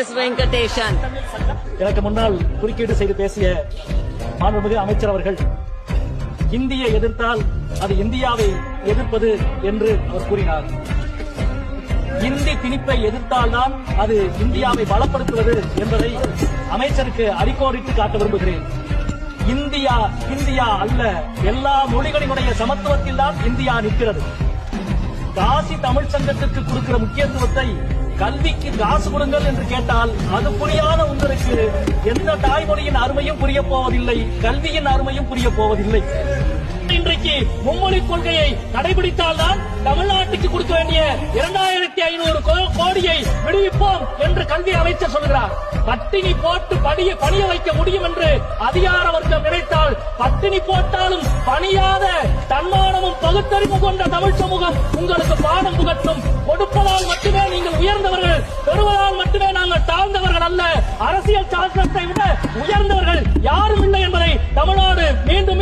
S Venkatesan. எனக்கு முன்னால் குறுக்கீடு செய்து பேசிய மாண்புமிகு அமைச்சர் அவர்கள் இந்தியை எதிர்த்தால் அது இந்தியாவை எதிர்ப்பது என்று அவர் கூறினார். இந்தி திணிப்பை எதிர்த்தால்தான் அது இந்தியாவை பலப்படுத்துவது என்பதை அமைச்சருக்கு அடிக்கோடிட்டு காட்ட விரும்புகிறேன். இந்தியா இந்தியா அல்ல எல்லா மொழிகளினுடைய சமத்துவத்தில் தான் இந்தியா நிற்கிறது. காசி தமிழ் சங்கத்திற்கு கொடுக்கிற முக்கியத்துவத்தை கல்விக்கு காசு கொடுங்கள் என்று கேட்டால் அது புரியாத உங்களுக்கு எந்த தாய்மொழியின் அருமையும் புரிய போவதில்லை கல்வியின் அருமையும் புரிய போவதில்லை. இன்றைக்கு மும்மொழி கொள்கையை கடைபிடித்தால்தான் தமிழ்நாட்டுக்கு கொடுக்க வேண்டிய இரண்டாயிரத்தி ஐநூறு கோடியை விடுவிப்போம் என்று கல்வி அமைச்சர் சொல்கிறார். பட்டினி போட்டு படிய பணிய வைக்க முடியும் என்று அதிகார வர்க்கம் நினைத்தால் பட்டினி போட்டாலும் பணியா பகுத்தறிவு கொண்ட தமிழ் சமூகம் உங்களுக்கு பாடம் புகட்டும். கொடுப்பதால் மட்டுமே நீங்கள் உயர்ந்தவர்கள் பெறுவதால் மட்டுமே நாங்கள் தாழ்ந்தவர்கள் அல்ல. அரசியல் சாசனத்தை விட உயர்ந்தவர்கள் யாரும் இல்லை என்பதை தமிழ்நாடு மீண்டும்